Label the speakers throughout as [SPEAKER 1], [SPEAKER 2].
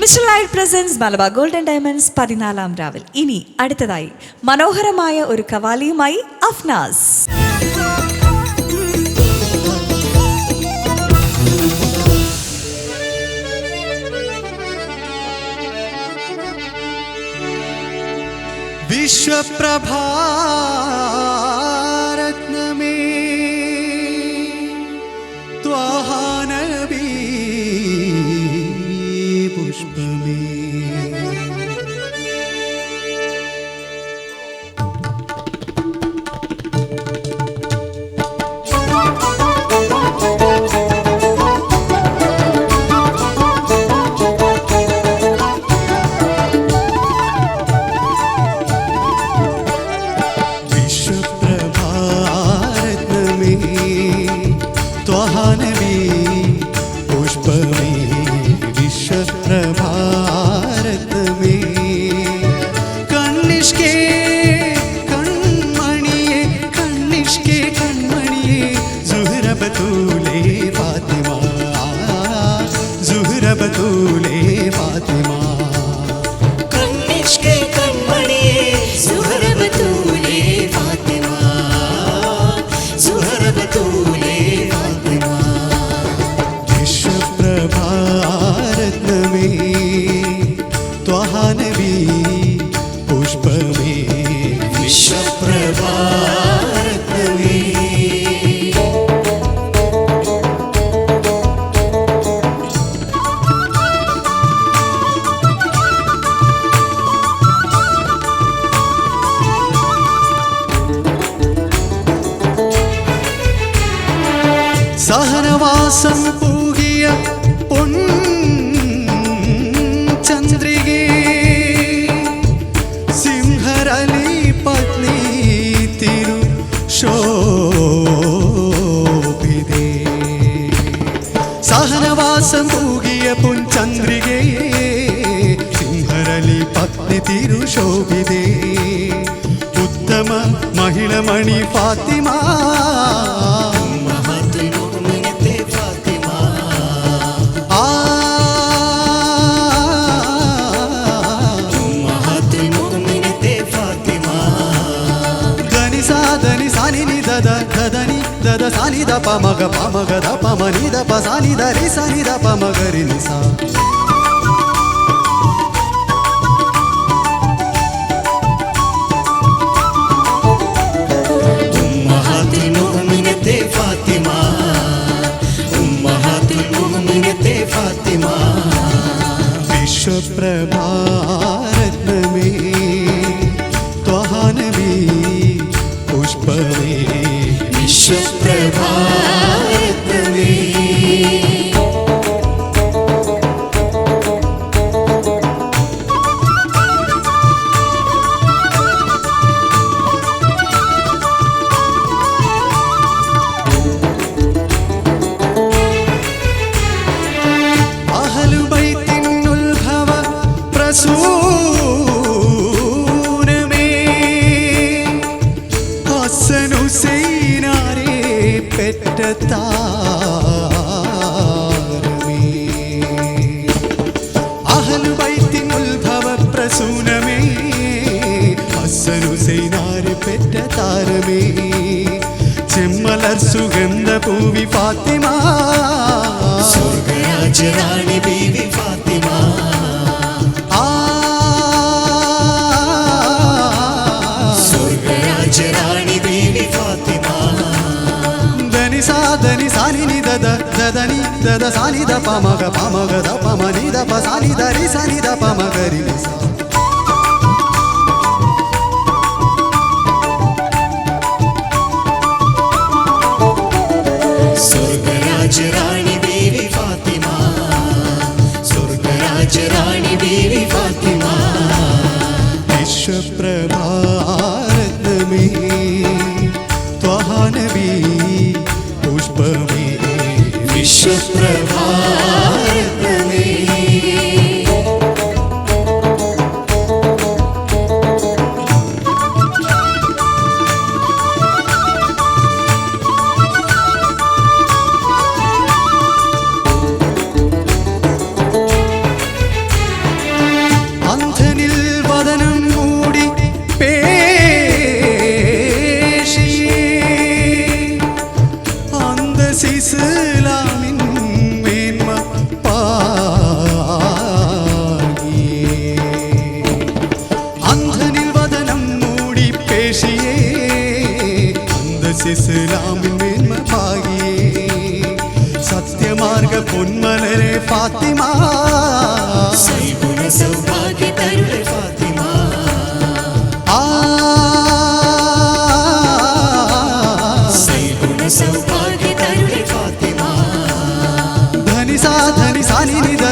[SPEAKER 1] Mister light presence Malabar golden diamonds പതിനാലാം രാവിൽ. ഇനി അടുത്തതായി മനോഹരമായ ഒരു കവാലിയുമായി അഫ്നാസ്.
[SPEAKER 2] വിശ്വപ്രഭാ ஞான സഹനവാസം പൂകിയ പൊൻ സഹനവാസം പൂകിയ പൊൻ സിംഹരലി പത്നി തിരു ശോഭിതേ ഉത്തമ മഹിളമണി ഫാത്തിമ సాని ని దద దదని దద సాని ద ప మగ ప మగ ద ప మ ని ద ప సాని
[SPEAKER 3] ద రి సాని ద ప మగ
[SPEAKER 2] రి ని సా
[SPEAKER 3] फातिमा
[SPEAKER 2] विश्वप्रभा പ്രസൂനമേ ഹസൻ ഹുസൈനാരെ പെറ്റ താരമേ. അഹലുബൈത്തിനുത്ഭവ പ്രസൂനമേ ഹസൻ ഹുസൈനാരെ പെറ്റ താരമേ. ചെമ്മലർ സുഗന്ധ പൂവി ഫാത്തിമ.
[SPEAKER 3] സ്വർഗരാജറാണി
[SPEAKER 2] దని దద సాని ద పమగ పమగ ద పమ ని ద ప సాని
[SPEAKER 3] ద రి సాని ద పమ గరి
[SPEAKER 2] సా ഇസ്ലാമിൻ മേന്മയായി
[SPEAKER 3] സത്യമാർഗ
[SPEAKER 2] പൊന്മലരെ ഫാത്തിമ
[SPEAKER 3] സൗഭാഗ്യ തരുടെ ഫാത്തിമ
[SPEAKER 2] ആ
[SPEAKER 3] സൗഭാഗ്യ തരുടെ ഫാത്തിമ
[SPEAKER 2] ധനി സാ ധനി സാനി നിധ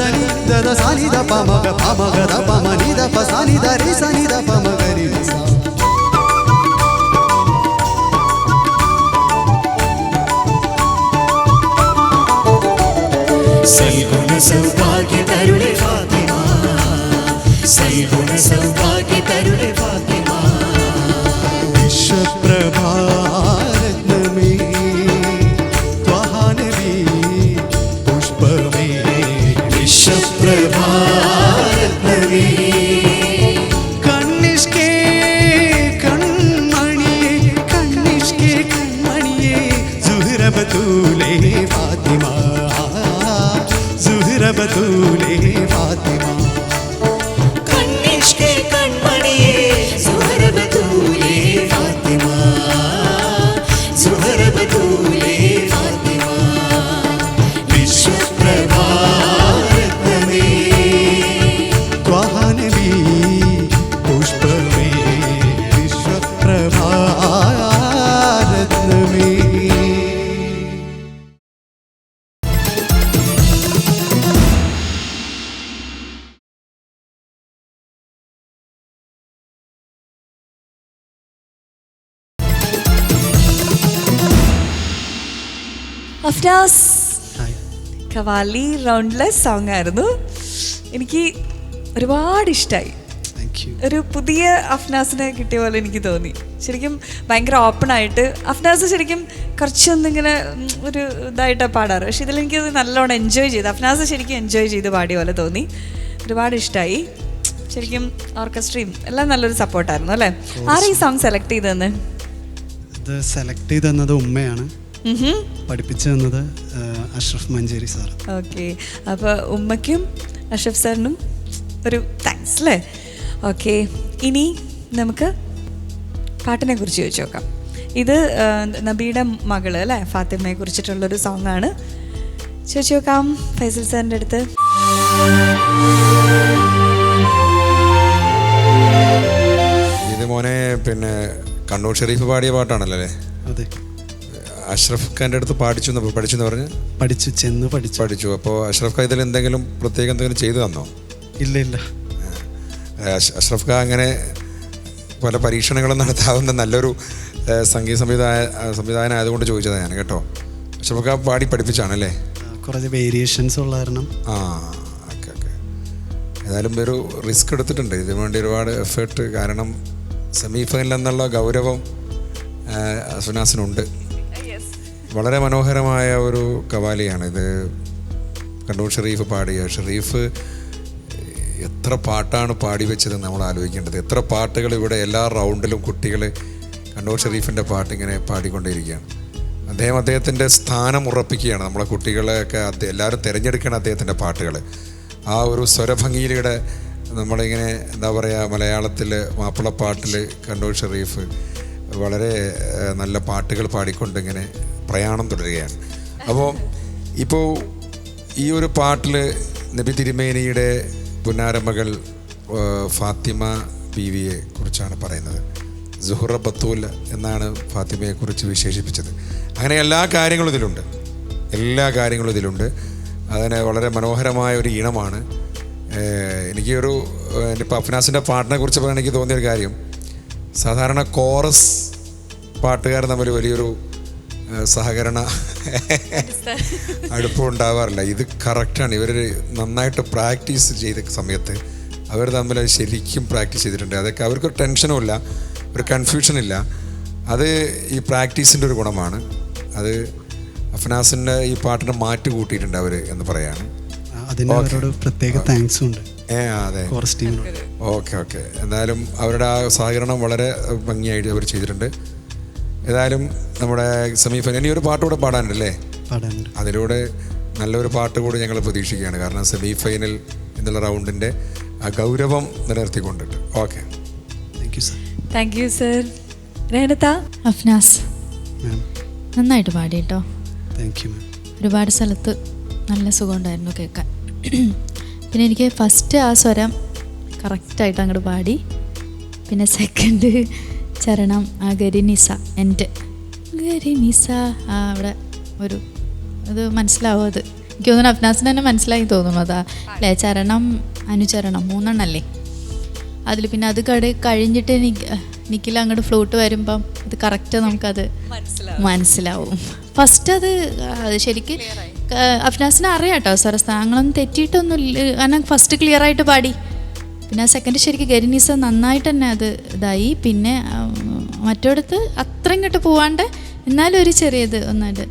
[SPEAKER 2] ധനി ധ സാനി ധ പമഗ പമഗ ധ പമ നിധ പ സാനി ധ രി സനി ധ പമഗ
[SPEAKER 3] സൗഭാഗ്യ തരുളെ ഫാത്തിമ. സൽഗുണ
[SPEAKER 1] കവാലി റൗണ്ട്ലെസ് സോങ് ആയിരുന്നു. എനിക്ക് ഒരുപാട് ഇഷ്ടമായി ഒരു പുതിയ അഫ്നാസിനെ കിട്ടിയ പോലെ എനിക്ക് തോന്നി. ശരിക്കും ഭയങ്കര ഓപ്പൺ ആയിട്ട് അഫ്നാസ് ശരിക്കും കുറച്ചൊന്നിങ്ങനെ ഒരു ഇതായിട്ടാണ് പാടാറ്. പക്ഷെ ഇതിൽ എനിക്കത് നല്ലോണം എൻജോയ് ചെയ്തു അഫ്നാസ് ശരിക്കും എൻജോയ് ചെയ്ത് പാടിയ പോലെ തോന്നി. ഒരുപാട് ഇഷ്ടമായി ശരിക്കും ഓർക്കസ്ട്രയും എല്ലാം നല്ലൊരു സപ്പോർട്ടായിരുന്നു അല്ലേ? ആരാ ഈ സോങ് സെലക്ട് ചെയ്തതെന്ന്?
[SPEAKER 2] ഇത് സെലക്ട് ചെയ്തത് ഉമ്മയാണ്. പഠിപ്പിച്ചു തന്നത് അഷ്റഫ് മഞ്ചേരി സാർ
[SPEAKER 1] ഓക്കെ അപ്പോൾ ഉമ്മയ്ക്കും അഷ്റഫ് സാറിനും ഒരു താങ്ക്സ് അല്ലേ ഓക്കെ ഇനി നമുക്ക് പാട്ടിനെ കുറിച്ച് ചോദിച്ചു നോക്കാം. ഇത് നബിയുടെ മകൾ അല്ലേ? ഫാത്തിമയെ കുറിച്ചിട്ടുള്ളൊരു ആണ്. ചോദിച്ചു നോക്കാം ഫൈസൽ സാറിന്റെ അടുത്ത്.
[SPEAKER 4] ഇത് മോനെ പിന്നെ കണ്ണൂർ ഷെരീഫ് പാടിയ പാട്ടാണല്ലോ അല്ലേ?
[SPEAKER 2] അതെ.
[SPEAKER 4] അഷ്റഫ് ഖാന്റെ അടുത്ത് പാടിച്ചു എന്ന് പഠിച്ചു എന്ന് പറഞ്ഞ്?
[SPEAKER 2] പഠിച്ചു ചെന്ന് പഠിച്ചു.
[SPEAKER 4] പഠിച്ചു. അപ്പോൾ അഷ്റഫ് ഖാൻ ഇതിൽ എന്തെങ്കിലും പ്രത്യേകം എന്തെങ്കിലും ചെയ്തു തന്നോ?
[SPEAKER 2] ഇല്ല ഇല്ല.
[SPEAKER 4] അഷ്റഫ് ഖാൻ അങ്ങനെ പല പരീക്ഷണങ്ങളും നടത്താവുന്ന നല്ലൊരു സംഗീത സംവിധായ സംവിധാനം ആയതുകൊണ്ട് ചോദിച്ചതാണ് ഞാൻ കേട്ടോ. അഷ്റഫ് ഖാൻ പാടി പഠിപ്പിച്ചാണല്ലേ?
[SPEAKER 2] കുറച്ച് വേരിയേഷൻസ് ഉള്ള കാരണം.
[SPEAKER 4] ആ ഓക്കെ ഓക്കെ. ഏതായാലും ഒരു റിസ്ക് എടുത്തിട്ടുണ്ട്. ഇതിനു വേണ്ടി ഒരുപാട് എഫേർട്ട് കാരണം സെമി ഫൈനൽ എന്നുള്ള ഗൗരവം സുനാസിനുണ്ട് വളരെ മനോഹരമായ ഒരു കവാലിയാണ്. ഇത് കണ്ണൂർ ഷെറീഫ് പാടിയ ഷെറീഫ് എത്ര പാട്ടാണ് പാടി വെച്ചത് നമ്മൾ ആലോചിക്കേണ്ടത്. എത്ര പാട്ടുകൾ ഇവിടെ എല്ലാ റൗണ്ടിലും കുട്ടികൾ കണ്ണൂർ ഷെറീഫിന്റെ പാട്ട് ഇങ്ങനെ പാടിക്കൊണ്ടിരിക്കുകയാണ്. അദ്ദേഹം അദ്ദേഹത്തിന്റെ സ്ഥാനം ഉറപ്പിക്കുകയാണ്. നമ്മളെ കുട്ടികളെയൊക്കെ എല്ലാവരും തിരഞ്ഞെടുക്കണം അദ്ദേഹത്തിന്റെ പാട്ടുകൾ. ആ ഒരു സ്വരഭംഗിയിലൂടെ നമ്മളിങ്ങനെ എന്താ പറയുക മലയാളത്തിൽ മാപ്പിളപ്പാട്ടിൽ കണ്ണൂർ ഷെറീഫ് വളരെ നല്ല പാട്ടുകൾ പാടിക്കൊണ്ട് ഇങ്ങനെ പ്രയാണം തുടരുകയാണ്. അപ്പോൾ ഇപ്പോൾ ഈ ഒരു പാട്ടിൽ നബി തിരുമേനിയുടെ പുന്നാരമകൾ ഫാത്തിമ ഫാത്തിമ ബീവിയെ കുറിച്ചാണ് പറയുന്നത്. സുഹ്റ ബത്തൂൽ എന്നാണ് ഫാത്തിമയെക്കുറിച്ച് വിശേഷിപ്പിച്ചത്. അങ്ങനെ എല്ലാ കാര്യങ്ങളും ഇതിലുണ്ട്. എല്ലാ കാര്യങ്ങളും ഇതിലുണ്ട്. അതിന് വളരെ മനോഹരമായ ഒരു ഈണമാണ്. എനിക്കൊരു എന്റെ അഫ്നാസിന്റെ പാട്ടിനെ കുറിച്ച് എനിക്ക് തോന്നിയൊരു കാര്യം സാധാരണ കോറസ് പാട്ടുകാർ തമ്മിൽ വലിയൊരു സഹകരണ അടുപ്പം ഉണ്ടാവാറില്ല. ഇത് കറക്റ്റാണ്. ഇവർ നന്നായിട്ട് പ്രാക്ടീസ് ചെയ്ത സമയത്ത് അവർ തമ്മിൽ അത് ശരിക്കും പ്രാക്ടീസ് ചെയ്തിട്ടുണ്ട്. അതൊക്കെ അവർക്കൊരു ടെൻഷനും ഇല്ല ഒരു കൺഫ്യൂഷനില്ല അത് ഈ പ്രാക്ടീസിന്റെ ഒരു ഗുണമാണ്. അത് അഫ്നാസിന്റെ ഈ പാട്ടിനെ മാറ്റി കൂട്ടിയിട്ടുണ്ട് അവർ എന്ന് പറയാണ്.
[SPEAKER 2] അതിന് അവരോട് പ്രത്യേക താങ്ക്സും ഉണ്ട്.
[SPEAKER 4] അതെ.
[SPEAKER 2] കോറസ് ടീമിനോട്
[SPEAKER 4] ഓക്കെ ഓക്കെ. എന്തായാലും അവരുടെ ആ സഹകരണം വളരെ ഭംഗിയായിട്ട് അവർ ചെയ്തിട്ടുണ്ട്. ഏതായാലും നമ്മുടെ സെമിഫൈനൽ ഫൈനൽ ഇനി ഒരു പാട്ട് കൂടെ പാടാനുണ്ടല്ലേ?
[SPEAKER 2] പാടാനുണ്ട്.
[SPEAKER 4] അതിലൂടെ നല്ലൊരു പാട്ട് കൂടി ഞങ്ങൾ പ്രതീക്ഷിക്കുകയാണ്. കാരണം സെമിഫൈനൽ എന്നുള്ള റൗണ്ടിന്റെ ആ ഗൗരവം നിലനിർത്തിക്കൊണ്ടിട്ട്. Okay.
[SPEAKER 2] Thank you sir
[SPEAKER 1] thank you sir Renatha?
[SPEAKER 5] Afnas.
[SPEAKER 2] Ma'am
[SPEAKER 5] നന്നായിട്ട് പാടി കേട്ടോ.
[SPEAKER 2] താങ്ക് യു മാം
[SPEAKER 5] ഒരുപാട് സ്ഥലത്ത് നല്ല സുഖമുണ്ടായിരുന്നു കേൾക്കാൻ. പിന്നെ എനിക്ക് ഫസ്റ്റ് ആ സ്വരം കറക്റ്റായിട്ട് അങ്ങോട്ട് പാടി. പിന്നെ സെക്കൻഡ് ചരണം ആ ഗരിനിസ എന്റെ ഗരിനിസ ആ അവിടെ ഒരു അത് മനസ്സിലാവും അത്? എനിക്ക് തോന്നുന്നു അഫ്നാസിന് തന്നെ മനസ്സിലായി തോന്നുന്നു അതാ. അല്ലേ? ചരണം അനുചരണം മൂന്നെണ്ണല്ലേ? അതിൽ പിന്നെ അത് കട കഴിഞ്ഞിട്ട് നിക്ക് നിക്കിൽ അങ്ങോട്ട് ഫ്ലൂട്ട് വരുമ്പം അത് കറക്റ്റ് നമുക്കത് മനസ്സിലാവും. ഫസ്റ്റ് അത് അത് ശരിക്ക് അഫ്നാസിന് അറിയാം കേട്ടോ സ്വരസ്ഥാനങ്ങളൊന്നും തെറ്റിയിട്ടൊന്നും ഇല്ല കാരണം ഫസ്റ്റ് ക്ലിയർ ആയിട്ട് പാടി. പിന്നെ സെക്കൻഡ് ശരിക്കും ഗരിനീസ നന്നായിട്ട് തന്നെ അത് ഇതായി. പിന്നെ മറ്റോടത്ത് അത്ര ഇങ്ങോട്ട് പോവാണ്ട് എന്നാലും ഒരു ചെറിയത് ഒന്നായിട്ട്.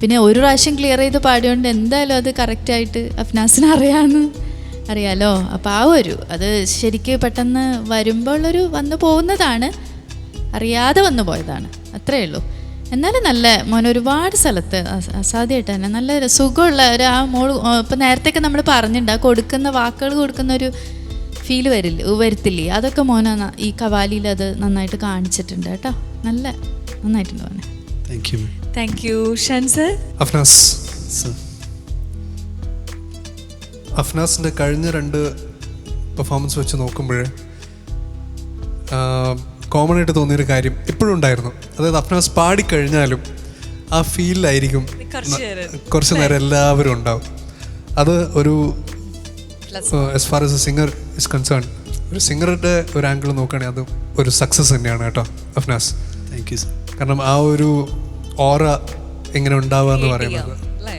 [SPEAKER 5] പിന്നെ ഒരു പ്രാവശ്യം ക്ലിയർ ചെയ്ത് പാടിയോണ്ട് എന്തായാലും അത് കറക്റ്റായിട്ട് അഫ്നാസിനെ അറിയാമെന്ന് അറിയാലോ. അപ്പോൾ ആ ഒരു അത് ശരിക്ക് പെട്ടെന്ന് വരുമ്പോൾ ഒരു വന്നു പോകുന്നതാണ്. അറിയാതെ വന്നു പോയതാണ്. അത്രയേ ഉള്ളൂ. എന്നാലും നല്ല മോൻ ഒരുപാട് സ്ഥലത്ത് അസ- അസാധ്യമായിട്ട് തന്നെ നല്ല സുഖമുള്ള ഒരു ആ മോൾ ഇപ്പം നേരത്തെയൊക്കെ നമ്മൾ പറഞ്ഞിട്ടുണ്ട് ആ കൊടുക്കുന്ന വാക്കുകൾ കൊടുക്കുന്ന ഒരു ഫീൽ വരില്ല വരുത്തില്ലേ? അതൊക്കെ മോന ഈ കവാലിയിൽ അത് നന്നായിട്ട് കാണിച്ചിട്ടുണ്ട് കേട്ടോ. നല്ല നന്നായിട്ടുണ്ട് മോനെ.
[SPEAKER 2] Thank you ma'am
[SPEAKER 1] thank you Shan sir?
[SPEAKER 6] Afnas
[SPEAKER 2] sir.
[SPEAKER 6] അഫ്നാസിന്റെ കഴിഞ്ഞ രണ്ട് പെർഫോമൻസ് വെച്ച് നോക്കുമ്പോൾ കോമൺ ആയിട്ട് തോന്നിയൊരു കാര്യം എപ്പോഴും ഉണ്ടായിരുന്നു. അതായത് അഫ്നാസ് പാടിക്കഴിഞ്ഞാലും ആ ഫീലിലായിരിക്കും
[SPEAKER 1] കുറച്ച് നേരം.
[SPEAKER 6] കുറച്ച് നേരം എല്ലാവരും ഉണ്ടാവും. അത് ഒരു as far as a singer is concern ഒരു സിംഗറുടെ ഒരു ആംഗിൾ നോക്കുകയാണെങ്കിൽ അത് ഒരു സക്സസ് തന്നെയാണ് കേട്ടോ അഫ്നാസ്
[SPEAKER 2] താങ്ക് യു സർ
[SPEAKER 6] കാരണം ആ ഒരു ഓറ എങ്ങനെ ഉണ്ടാവുക എന്ന് പറയുന്നത്
[SPEAKER 1] അല്ലേ?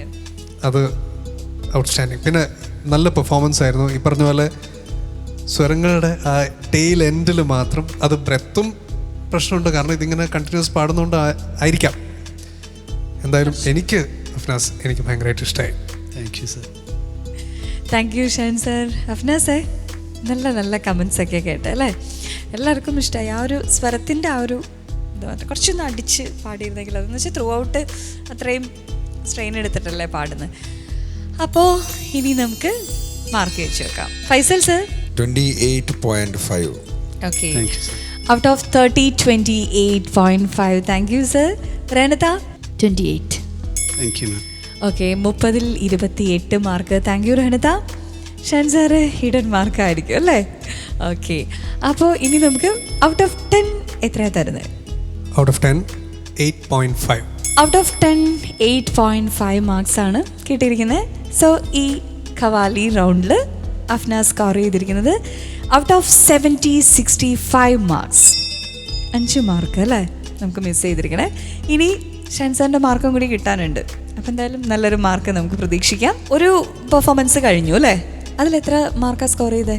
[SPEAKER 6] അത് ഔട്ട്സ്റ്റാൻഡിങ് പിന്നെ നല്ല പെർഫോമൻസ് ആയിരുന്നു. ഈ പറഞ്ഞ പോലെ സ്വരങ്ങളുടെ ആ ടെയിൽ എൻഡിൽ മാത്രം അത് ബ്രെത്തും പ്രശ്നമുണ്ട്. കാരണം ഇതിങ്ങനെ കണ്ടിന്യൂസ് പാടുന്നതുകൊണ്ട് ആയിരിക്കാം. എന്തായാലും എനിക്ക് അഫ്നാസ് എനിക്ക് ഭയങ്കരമായിട്ട് ഇഷ്ടമായി
[SPEAKER 2] thank you sir
[SPEAKER 1] thank you Shan sir അഫ്നാസേ നല്ല നല്ല കമൻസ് ഒക്കെ കേട്ടെ അല്ലേ? എല്ലാവർക്കും ഇഷ്ടമായി ആ ഒരു സ്വരത്തിന്റെ ആ ഒരു എന്താ പറയുക കുറച്ചൊന്ന് അടിച്ച് പാടിയിരുന്നെങ്കിൽ അതെന്ന് വെച്ചാൽ ത്രൂ ഔട്ട് അത്രയും സ്ട്രെയിൻ എടുത്തിട്ടല്ലേ പാടുന്നത് അപ്പോൾ ഇനി നമുക്ക് മാർക്ക് വെച്ച് വെക്കാം. Faisal sir
[SPEAKER 4] twenty eight Thank five
[SPEAKER 1] okay
[SPEAKER 2] thank you sir
[SPEAKER 1] out of thirty sir. Eight point five thank you sir Renatha
[SPEAKER 5] twenty eight
[SPEAKER 2] thank you
[SPEAKER 1] okay മുപ്പതിൽ ഇരുപത്തി എട്ട് mark. Thank you Rahnatha Shan sir hidden മാർക്കായിരിക്കും അല്ലേ? Okay അപ്പോൾ ഇനി നമുക്ക് out of ten എത്രയാണ് തരുന്നത്
[SPEAKER 6] out of ten eight point five
[SPEAKER 1] out of ten eight point five marks ആണ് കിട്ടിയിരിക്കുന്നത്. സോ ഈ ഖവാലി റൗണ്ടിൽ അഫ്ന സ്കോർ ചെയ്തിരിക്കുന്നത് out of seventy sixty five marks അഞ്ച് മാർക്ക് അല്ലേ? നമുക്ക് മിസ് ചെയ്തിരിക്കണേ. ഇനി ഷൻസാറിന്റെ മാർക്കും കൂടി കിട്ടാനുണ്ട്. അപ്പം എന്തായാലും നല്ലൊരു മാർക്ക് നമുക്ക് പ്രതീക്ഷിക്കാം. ഒരു പെർഫോമൻസ് കഴിഞ്ഞു അല്ലേ? അതിൽ എത്ര മാർക്കാണ് സ്കോർ ചെയ്തത്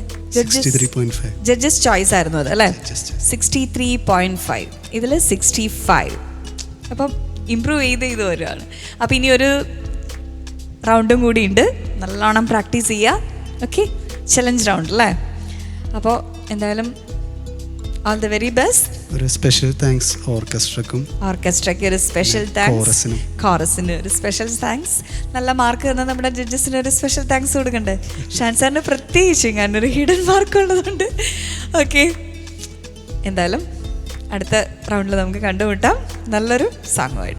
[SPEAKER 1] ജഡ്ജസ് ചോയ്സ് ആയിരുന്നു അത് അല്ലേ. സിക്സ്റ്റി ത്രീ പോയിന്റ് ഫൈവ് ഇതിൽ സിക്സ്റ്റി ഫൈവ് അപ്പം ഇമ്പ്രൂവ് ചെയ്ത് ചെയ്ത് വരുവാണ് അപ്പം ഇനി ഒരു റൗണ്ടും കൂടി ഉണ്ട്. നല്ലോണം പ്രാക്ടീസ് ചെയ്യുക. ഓക്കെ ചലഞ്ച് റൗണ്ട് അല്ലേ അപ്പോൾ എന്തായാലും ഓൾ ദ വെരി ബെസ്റ്റ്
[SPEAKER 2] ഒരു സ്പെഷ്യൽ താങ്ക്സ് ഓർക്കസ്ട്രക്കും
[SPEAKER 1] ഓർക്കസ്ട്രയ്ക്ക് ഒരു സ്പെഷ്യൽ താങ്ക്സ് കോറസിനും. ഒരു സ്പെഷ്യൽ താങ്ക്സ് നല്ല മാർക്ക് തന്ന നമ്മുടെ ജഡ്ജസിന് ഒരു സ്പെഷ്യൽ താങ്ക്സ് കൊടുക്കണ്ടേ? ഷാൻ സാറിന് പ്രത്യേകിച്ച് കാരണം ഒരു ഹിഡൻ മാർക്ക് ഉള്ളതുകൊണ്ട്. ഓക്കെ എന്തായാലും അടുത്ത റൗണ്ടിൽ നമുക്ക് കണ്ടുമുട്ടാം. നല്ലൊരു സാങ്ങുമായിട്ട്